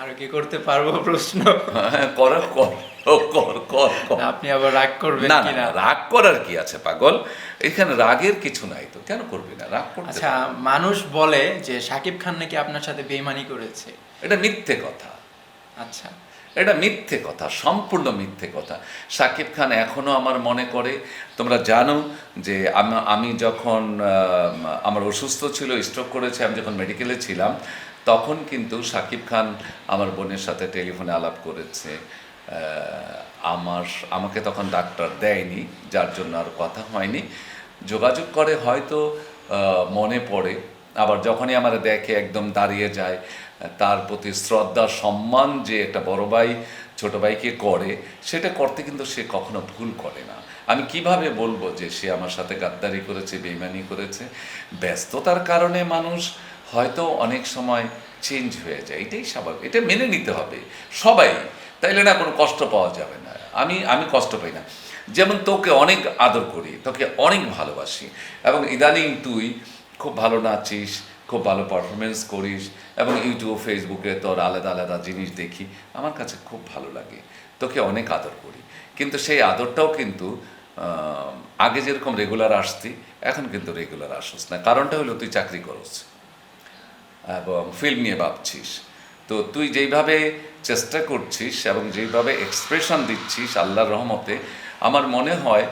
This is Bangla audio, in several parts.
আর কি করতে পারব প্রশ্ন? হ্যাঁ, কর কর। আপনি আবার রাগ করবেন না, রাগ করার কি আছে পাগল? এখানে রাগের কিছু নাই তো কেন করবি না? রাগ করতে আচ্ছা মানুষ বলে যে সাকিব খান নাকি আপনার সাথে বেইমানি করেছে। এটা মিথ্যে কথা। আচ্ছা। এটা মিথ্যে কথা, সম্পূর্ণ মিথ্যে কথা। সাকিব খান এখনও আমার মনে করে, তোমরা জানো যে আমি যখন আমার অসুস্থ ছিল স্ট্রোক করেছে, আমি যখন মেডিকেলে ছিলাম, তখন কিন্তু সাকিব খান আমার বোনের সাথে টেলিফোনে আলাপ করেছে। আমার, আমাকে তখন ডাক্তার দেয়নি, যার জন্য আর কথা হয়নি। যোগাযোগ করে হয়তো মনে পড়ে, আবার যখনই আমার দেখে একদম দাঁড়িয়ে যায় তার প্রতি শ্রদ্ধা, সম্মান যে একটা বড় ভাই, ছোট ভাইকে করে, সেটা করতে কিন্তু সে কখনো ভুল করে না। আমি কীভাবে বলব যে সে আমার সাথে গাদ্দারি করেছে, বেইমানি করেছে? ব্যস্ততার কারণে মানুষ হয়তো অনেক সময় চেঞ্জ হয়ে যায়। এটাই স্বাভাবিক। এটা মেনে নিতে হবে সবাই। তাইলে না কোনো কষ্ট পাওয়া যাবে না। আমি আমি কষ্ট পাই না। যেমন তোকে অনেক আদর করি, তোকে অনেক ভালোবাসি। এবং ইদানিং তুই খুব ভালো নাচিস খুব ভালো পারফরমেন্স করিস এবং ইউটিউব ফেসবুকে তোর আলাদা আলাদা জিনিস দেখি, আমার কাছে খুব ভালো লাগে। তোকে অনেক আদর করি। কিন্তু সেই আদরটাও কিন্তু আগে যেরকম রেগুলার আসতি, এখন কিন্তু রেগুলার আসস না। কারণটা হলো তুই চাকরি করস এবং ফিল্ম নিয়ে ভাবছিস। তো তুই যেইভাবে চেষ্টা করছিস এবং যেইভাবে এক্সপ্রেশন দিচ্ছিস আল্লাহর রহমতে, আমার মনে হয়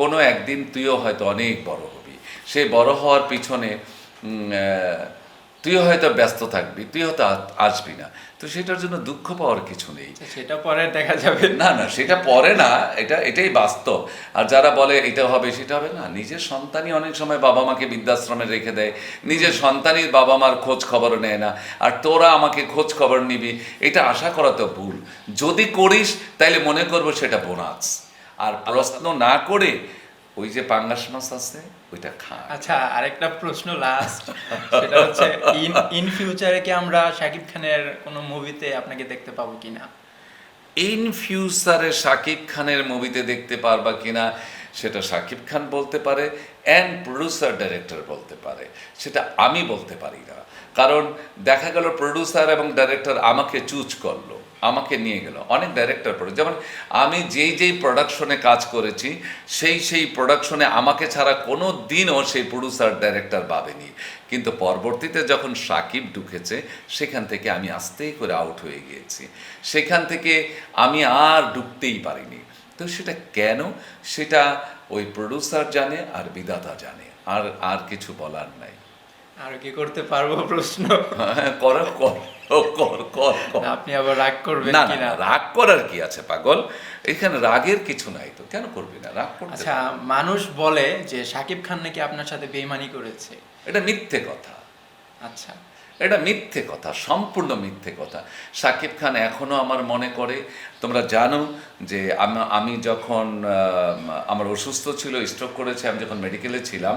কোনো একদিন তুইও হয়তো অনেক বড় হবি। সেই বড় হওয়ার পিছনে তুইও হয়তো ব্যস্ত থাকবি তুই হয়তো আসবি না। তো সেটার জন্য দুঃখ পাওয়ার কিছু নেই। আচ্ছা, সেটা পরে দেখা যাবে। না না সেটা পরে না এটা এটাই বাস্তব। আর যারা বলে এটা হবে সেটা হবে না। নিজের সন্তানই অনেক সময় বাবা মাকে বৃদ্ধাশ্রমে রেখে দেয়। নিজের সন্তানই বাবা মার খোঁজ খবর নেয় না। আর তোরা আমাকে খোঁজ খবর নিবি এটা আশা করা তো ভুল। যদি করিস তাইলে মনে করব সেটা বোনাস। আর প্রশ্ন না করে ওই যে পাঙ্গাস মাছ আছে ওইটা খা। আচ্ছা আরেকটা প্রশ্ন লাস্ট সেটা হচ্ছে ইন ইন ফিউচারে কি আমরা শাকিব খানের কোনো মুভিতে আপনাকে দেখতে পাবো কিনা? ইন ফিউচারে শাকিব খানের মুভিতে দেখতে পারবা কিনা সেটা শাকিব খান বলতে পারে অ্যান্ড প্রডিউসার ডাইরেক্টর বলতে পারে। সেটা আমি বলতে পারি না। কারণ দেখা গেল প্রডিউসার এবং ডাইরেক্টর আমাকে চুজ করল। আমাকে নিয়ে গেল, অনেক ডাইরেক্টর পড়ে যেমন আমি যেই যেই প্রোডাকশনে কাজ করেছি, সেই সেই প্রোডাকশনে আমাকে ছাড়া কোনো দিনও সেই প্রডিউসার ডাইরেক্টর ভাবেনি। কিন্তু পরবর্তীতে যখন সাকিব ঢুকেছে, সেখান থেকে আমি আস্তেই করে আউট হয়ে গিয়েছি। সেখান থেকে আমি আর ঢুকতেই পারিনি। তো সেটা কেন? সেটা ওই প্রডিউসার জানে আর বিধাতা জানে, আর আর কিছু বলার নাই। আর কি করতে পারব প্রশ্ন? হ্যাঁ, কর কর কর কর কর। আপনি আবার রাগ করবেন না না রাগ করার কি আছে পাগল? এখানে রাগের কিছু নাই তো কেন করবি না? রাগ করতে আচ্ছা মানুষ বলে যে সাকিব খান নাকি আপনার সাথে বেইমানি করেছে। এটা মিথ্যে কথা। আচ্ছা। এটা মিথ্যে কথা সম্পূর্ণ মিথ্যে কথা। সাকিব খান এখনও আমার মনে করে তোমরা জানো যে আমি যখন আমার অসুস্থ ছিল স্ট্রোক করেছে আমি যখন মেডিকেলে ছিলাম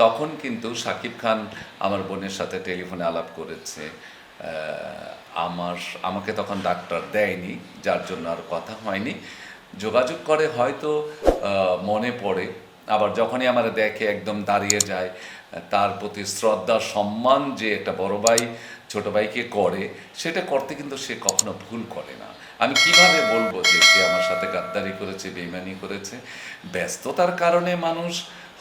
তখন কিন্তু সাকিব খান আমার বোনের সাথে টেলিফোনে আলাপ করেছে আমার, আমাকে তখন ডাক্তার দেয়নি, যার জন্য আর কথা হয়নি। যোগাযোগ করে হয়তো মনে পড়ে, আবার যখনই আমার দেখে একদম দাঁড়িয়ে যায়, তার প্রতি শ্রদ্ধা, সম্মান যে একটা বড় ভাই, ছোটো ভাইকে করে, সেটা করতে কিন্তু সে কখনো ভুল করে না। আমি কীভাবে বলব যে সে আমার সাথে গাদ্দারি করেছে, বেইমানি করেছে? ব্যস্ততার কারণে মানুষ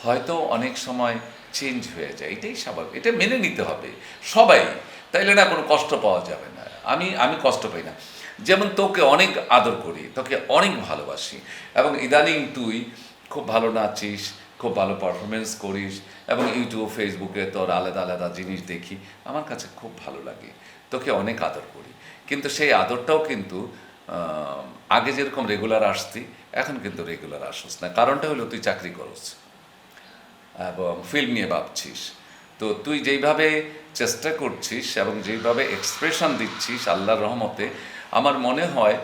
হয়তো অনেক সময় চেঞ্জ হয়ে যায়। এটাই স্বাভাবিক। এটা মেনে নিতে হবে। সবাই, তাইলে না কোনো কষ্ট পাওয়া যাবে না। আমি আমি কষ্ট পাই না। যেমন তোকে অনেক আদর করি, তোকে অনেক ভালোবাসি। এবং ইদানিং তুই খুব ভালো নাচিস, খুব ভালো পারফরমেন্স করিস এবং ইউটিউব ফেসবুকে তোর আলাদা আলাদা জিনিস দেখি, আমার কাছে খুব ভালো লাগে। তোকে অনেক আদর করি। কিন্তু সেই আদরটাও কিন্তু আগে যেরকম রেগুলার আসতি, এখন কিন্তু রেগুলার আসস না। কারণটা হলো তুই চাকরি করস। এবং ফিল্ম নিয়ে ভাবছিস। তো তুই যেইভাবে চেষ্টা করছিস এবং যেইভাবে এক্সপ্রেশন দিচ্ছিস আল্লাহর রহমতে, আমার মনে হয়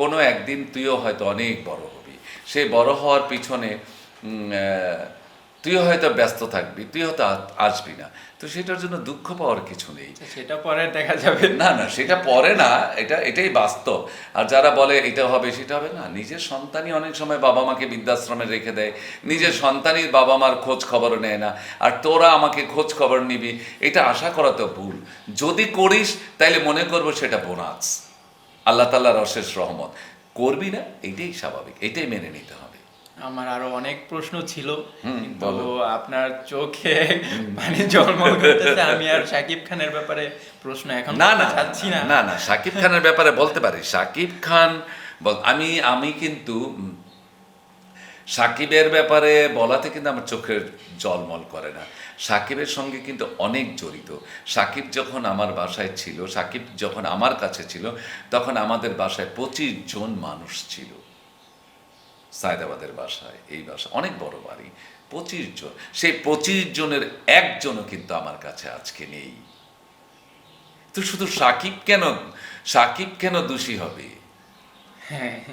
কোনো একদিন তুইও হয়তো অনেক বড় হবি। সেই বড় হওয়ার পিছনে তুই হয়তো ব্যস্ত থাকবি তুই হয়তো আসবি না। তো সেটার জন্য দুঃখ পাওয়ার কিছু নেই। সেটা পরে দেখা যাবে। না না সেটা পরে না এটা এটাই বাস্তব। আর যারা বলে এটা হবে সেটা হবে না। নিজের সন্তানই অনেক সময় বাবা মাকে বৃদ্ধাশ্রমে রেখে দেয়। নিজের সন্তানই বাবা মার খোঁজ খবর নেয় না। আর তোরা আমাকে খোঁজ খবর নিবি এটা আশা করা তো ভুল। যদি করিস তাইলে মনে করব সেটা বোনাস। আল্লাহ তাল্লাহর অশেষ রহমত। করবি না এটাই স্বাভাবিক এটাই মেনে নিতে হবে। আমার আরও অনেক প্রশ্ন ছিল কিন্তু আপনার চোখে মানে জলমল করতেছে আমি আর সাকিব খানের ব্যাপারে প্রশ্ন এখন না না চাচ্ছি না। না না সাকিব খানের ব্যাপারে বলতে পারি। সাকিব খান আমি আমি কিন্তু সাকিবের ব্যাপারে বলাতে কিন্তু আমার চোখের জলমল করে না। সাকিবের সঙ্গে কিন্তু অনেক জড়িত। সাকিব যখন আমার বাসায় ছিল সাকিব যখন আমার কাছে ছিল তখন আমাদের বাসায় পঁচিশ জন মানুষ ছিল। সায়দাবাদের বাসায় এই বাসা অনেক বড় বাড়ি পঁচিশ জন। সেই পঁচিশ জনের একজনও কিন্তু আমার কাছে আজকে নেই। তো শুধু সাকিব কেন সাকিব কেন দোষী হবে? হ্যাঁ।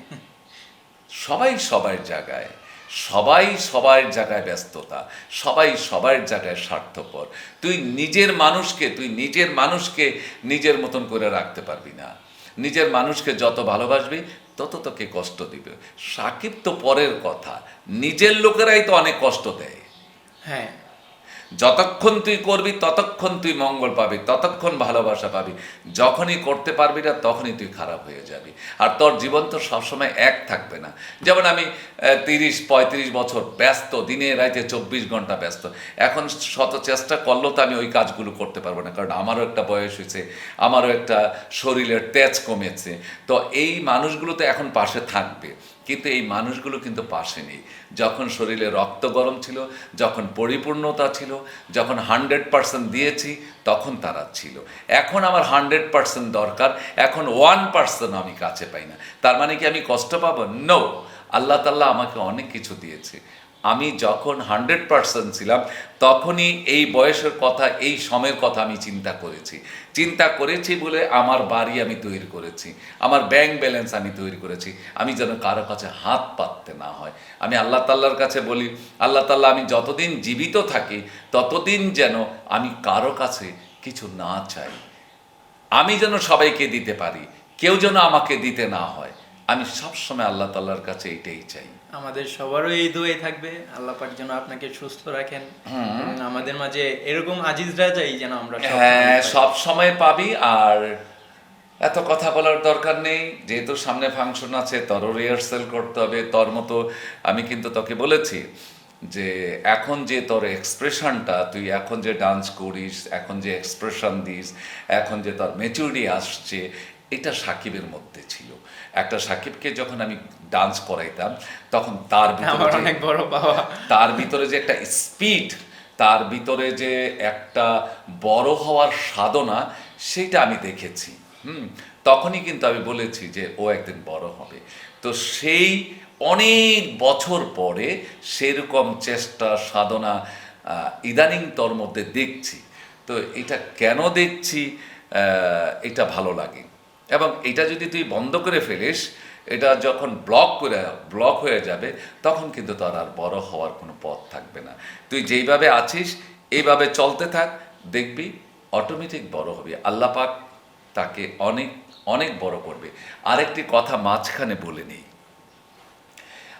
সবাই সবার জায়গায় সবাই সবার জায়গায় ব্যস্ততা সবাই সবার জায়গায় স্বার্থপর। তুই নিজের মানুষকে তুই নিজের মানুষকে নিজের মতন করে রাখতে পারবি না। নিজের মানুষকে যত ভালোবাসবি তত তোকে কষ্ট দিবে। সাকিব তো পরের কথা। নিজের লোকেরাই তো অনেক কষ্ট দেয়। হ্যাঁ। যতক্ষণ তুই করবি, ততক্ষণ তুই মঙ্গল পাবি, ততক্ষণ ভালোবাসা পাবি। যখনই করতে পারবি না, তখনই তুই খারাপ হয়ে যাবি। আর তোর জীবন তো সবসময় এক থাকবে না। যেমন আমি তিরিশ, পঁয়ত্রিশ বছর ব্যস্ত, দিনে রাতে চব্বিশ ঘণ্টা ব্যস্ত। এখন শত চেষ্টা করলেও তো আমি ওই কাজগুলো করতে পারব না। কারণ আমারও একটা বয়স হয়েছে, আমারও একটা শরীরের তেজ কমেছে। তো এই মানুষগুলো তো এখন পাশে থাকবে। কিন্তু এই মানুষগুলো কিন্তু পাশে নেই। যখন শরীরে রক্ত গরম ছিল, যখন পরিপূর্ণতা ছিল, যখন হান্ড্রেড পার্সেন্ট দিয়েছি, তখন তারা ছিল। এখন আমার হান্ড্রেড পার্সেন্ট দরকার, এখন ওয়ান পার্সেন্ট আমি কাছে পাই না। তার মানে কি আমি কষ্ট পাবো? নো আল্লাহ তাল্লাহ আমাকে অনেক কিছু দিয়েছে। আমি যখন হান্ড্রেড পার্সেন্ট ছিলাম, তখনই এই বয়সের কথা, এই সময়ের কথা আমি চিন্তা করেছি। চিন্তা করেছি বলে আমার বাড়ি আমি তৈরি করেছি। আমার ব্যাংক ব্যালেন্স আমি তৈরি করেছি। আমি যেন কারও কাছে হাত পাততে না হয়। আমি আল্লাহ তাল্লার কাছে বলি, আল্লাহ তাল্লাহ আমি যতদিন জীবিত থাকি, ততদিন যেন আমি কারও কাছে কিছু না চাই। আমি যেন সবাইকে দিতে পারি। কেউ যেন আমাকে দিতে না হয়। আমি সবসময় আল্লাহ তাল্লার কাছে এটাই চাই। আমাদের সবারও এই দোয়াই থাকবে আল্লাহ পাক যেন আপনাকে সুস্থ রাখেন। আমাদের মাঝে এরকম আজিজরা যাই যেন আমরা হ্যাঁ। সব সময় পাবি আর এত কথা বলার দরকার নেই। যেহেতু সামনে ফাংশন আছে তোরও রিহার্সেল করতে হবে তোর মতো আমি কিন্তু তোকে বলেছি যে এখন যে তোর এক্সপ্রেশনটা তুই এখন যে ডান্স করিস এখন যে এক্সপ্রেশন দিস এখন যে তোর মেচুরিটি আসছে এটা সাকিবের মধ্যে ছিল। একটা সাকিবকে যখন আমি ডান্স করাইতাম তখন তার ভিতরে অনেক বড় পাওয়া তার ভিতরে যে একটা স্পিড তার ভিতরে যে একটা বড় হওয়ার সাধনা সেটা আমি দেখেছি। হুম? তখনই কিন্তু আমি বলেছি যে ও একদিন বড় হবে। তো সেই অনেক বছর পরে সেরকম চেষ্টা সাধনা ইদানিং তোর মধ্যে দেখছি। তো এটা কেন দেখছি? এটা ভালো লাগে এবং এটা যদি তুই বন্ধ করে ফেলিস এটা যখন ব্লক করে ব্লক হয়ে যাবে তখন কিন্তু তার আর বড় হওয়ার কোনো পথ থাকবে না। তুই যেইভাবে আছিস এইভাবে চলতে থাক দেখবি অটোমেটিক বড় হবে। আল্লাহ পাক তাকে অনেক অনেক বড় করবে। আরেকটি কথা মাঝখানে বলে নেই।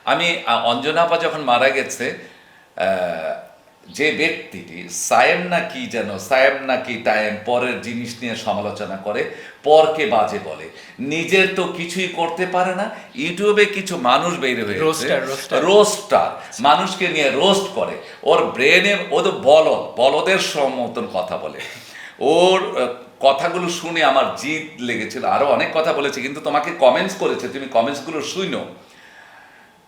আমি আ, অঞ্জনা আপা যখন মারা গেছে যে ব্যক্তিটি সায়েম না কি যেন সায়েম না কি টাইম পরের জিনিস নিয়ে সমালোচনা করে পরকে বাজে বলে। নিজের তো কিছুই করতে পারে না ইউটিউবে কিছু মানুষ বের roaster. রোস্টার মানুষকে নিয়ে রোস্ট করে। ওর ব্রেনে ও তো বলদ বলদের মতন কথা বলে। ওর কথাগুলো শুনে আমার জিদ লেগেছিল। আরও অনেক কথা বলেছে কিন্তু তোমাকে কমেন্টস করেছে। তুমি কমেন্টসগুলো শুনো।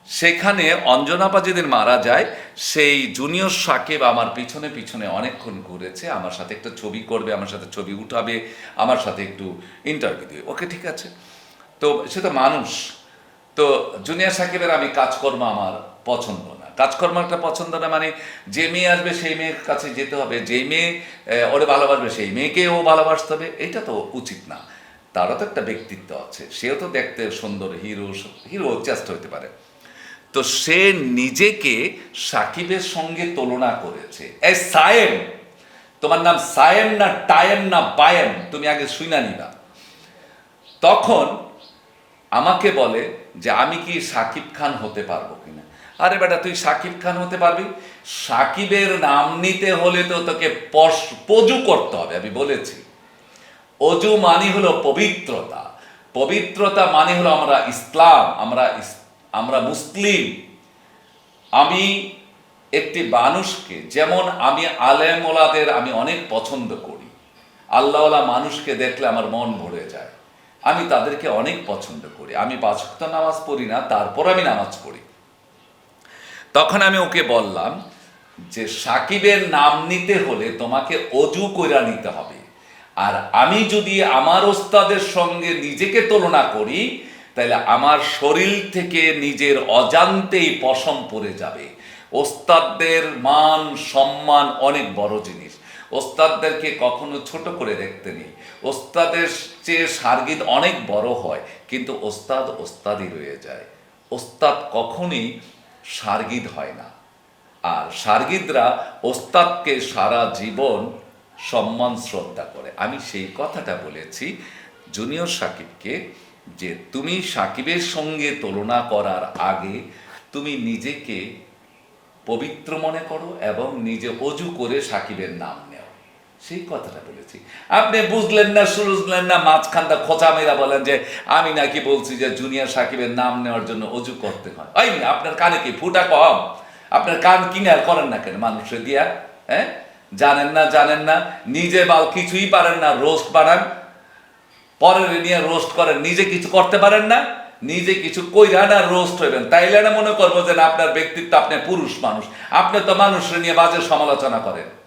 সেখানে অঞ্জনাপা যেদিন মারা যায়। সেই জুনিয়র সাকিব আমার পিছনে পিছনে অনেকক্ষণ ঘুরেছে, আমার সাথে একটা ছবি করবে, আমার সাথে ছবি উঠাবে, আমার সাথে একটু ইন্টারভিউ দেবে। ওকে, ঠিক আছে। তো সে তো মানুষ। তো জুনিয়র সাকিবের আমি কাজকর্ম আমার পছন্দ না। কাজকর্ম একটা পছন্দ না মানে যে মেয়ে আসবে সেই মেয়ের কাছে যেতে হবে, যেই মেয়ে ওরে ভালোবাসবে সেই মেয়েকে ও ভালোবাসতে হবে, এটা তো উচিত না। তারও তো একটা ব্যক্তিত্ব আছে। সেও তো দেখতে সুন্দর হিরো হিরো জাস্ট হইতে পারে। তো সে নিজেকে সাকিবের সঙ্গে তুলনা করেছে। এ সায়েম, তোমার নাম সায়েম না টায়েম না বায়েম, তুমি আগে শুইনা নিবা। তখন আমাকে বলে যে, আমি কি সাকিব খান হতে পারব কিনা? আরে বেটা, তুই সাকিব খান হতে পারবি? সাকিবের নাম নিতে হলে তো তোকে পজু করতে হবে, আমি বলেছি। অজু মানে হলো পবিত্রতা। পবিত্রতা মানে হলো আমরা ইসলাম, আমরা আমরা মুসলিম। আমি একটি মানুষকে, যেমন আমি আলেম ওলাদের আমি অনেক পছন্দ করি। আল্লাহওয়ালা মানুষকে দেখলে আমার মন ভরে যায়। আমি তাদেরকে অনেক পছন্দ করি। আমি পাঁচ ওয়াক্ত নামাজ পড়ি না, তারপর আমি নামাজ পড়ি। তখন আমি ওকে বললাম যে, সাকিবের নাম নিতে হলে তোমাকে অজু কইরা নিতে হবে। আর আমি যদি আমার ওস্তাদের সঙ্গে নিজেকে তুলনা করি তাহলে আমার শরীর থেকে নিজের অজান্তেই পশম পড়ে যাবে। ওস্তাদদের মান, সম্মান অনেক বড় জিনিস। ওস্তাদদেরকে কখনো ছোট করে দেখতে নেই। ওস্তাদের চেয়ে সার্গিদ অনেক বড় হয়, কিন্তু ওস্তাদ ওস্তাদই রয়ে যায়। ওস্তাদ কখনই সার্গিদ হয় না। আর সার্গিদরা ওস্তাদকে সারা জীবন সম্মান, শ্রদ্ধা করে। আমি সেই কথাটা বলেছি জুনিয়র সাকিবকে। যে তুমি সাকিবের সঙ্গে তুলনা করার আগে তুমি নিজেকে পবিত্র মনে করো এবং নিজে অজু করে সাকিবের নাম নেও। সেই কথাটা বলেছি। আপনি বুঝলেন না শুরুজলেন না, মাঝখানটা খোঁচা মেরা বলেন যে আমি নাকি বলছি যে জুনিয়র সাকিবের নাম নেওয়ার জন্য অজু করতে হয়। ওই আপনার কানে কি ফুটা কম? আপনার কান কিনার করেন না কেন? মানুষে দিয়া হ্যাঁ? জানেন না জানেন না, নিজে বাল কিছুই পারেন না, রোস্ট বানান পরের নিয়ে রোস্ট করেন। নিজে কিছু করতে পারেন না, নিজে কিছু কইরা না রোস্ট হইবেন। তাইলে না মনে করব যে আপনার ব্যক্তিত্ব, আপনি পুরুষ মানুষ। আপনি তো মানুষের নিয়ে বাজে সমালোচনা করেন।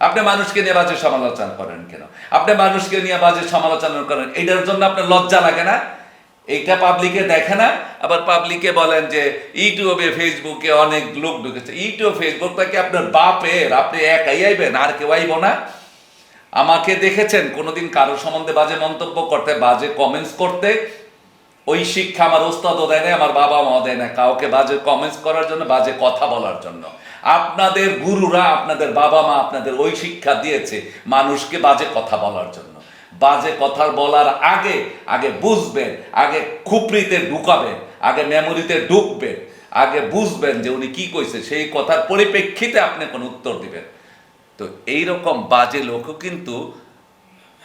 আপনি মানুষকে নিয়ে বাজে সমালোচনা করেন কেন? আপনি মানুষকে নিয়ে বাজে সমালোচনা করেন। এটার জন্য আপনার লজ্জা লাগে না? এইটা পাবলিকে দেখে না? আবার পাবলিকে বলেন যে, ইউটিউবে ফেসবুকে অনেক লোক ঢুকেছে। ইউটিউব ফেসবুকটা কি আপনার বাপের? আপনি একাই আইবেন? আর কেউ আইব না? আমাকে দেখেছেন, কোনোদিন কারও সম্বন্ধে বাজে মন্তব্য করতে, বাজে কমেন্টস করতে। ওই শিক্ষা আমার ওস্তাদও দেয় না আমার বাবা মাও দেয় না কাউকে বাজে কমেন্টস করার জন্য, বাজে কথা বলার জন্য। আপনাদের গুরুরা, আপনাদের বাবা মা আপনাদের ওই শিক্ষা দিয়েছে, মানুষকে বাজে কথা বলার জন্য। বাজে কথা বলার আগে আগে বুঝবেন, আগে খুপড়িতে ঢুকাবেন, আগে মেমোরিতে ঢুকবেন, আগে বুঝবেন যে উনি কি কইছে, সেই কথার পরিপ্রেক্ষিতে আপনি কোন উত্তর দিবেন। তো এইরকম বাজে লোকও কিন্তু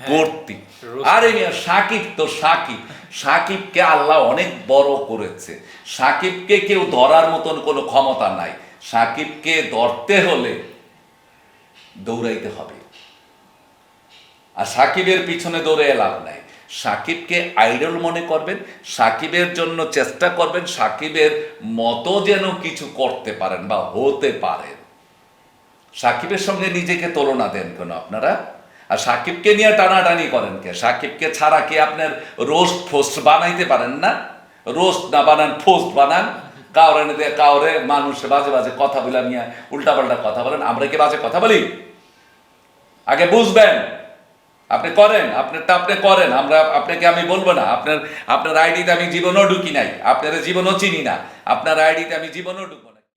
ভর্তি আরে মিয়া সাকিব তো সাকিব। সাকিবকে আল্লাহ অনেক বড় করেছে। সাকিবকে কেউ ধরার মতন কোনো ক্ষমতা নাই। সাকিবকে ধরতে হলে দৌড়াইতে হবে। আর সাকিবের পিছনে দৌড়ে লাভ নাই। সাকিবকে আইডল মনে করবেন সাকিবের জন্য চেষ্টা করবেন সাকিবের মতো যেন কিছু করতে পারেন বা হতে পারেন। সাকিবের সঙ্গে নিজেকে তুলনা দেন কেন আপনারা? আর সাকিবকে নিয়ে টানাটানি করেন কে? সাকিবকে ছাড়া কি আপনার রোস্ট ফোস্ট বানাইতে পারেন না? রোস্ট না বানান, ফোস্ট বানান। কাউরে দিয়ে কাউরে মানুষ বাজে বাজে কথা বলে নিয়ে উল্টাপাল্টা কথা বলেন, আমরা কি বাজে কথা বলি? আগে বুঝবেন। আপনি করেন, আপনারটা আপনি করেন, আমরা আপনাকে আমি বলব না, আপনার আপনার আইডিতে আমি জীবনও ঢুকি নাই, আপনার জীবনও চিনি না, আপনার আইডিতে আমি জীবনও ঢুকবো।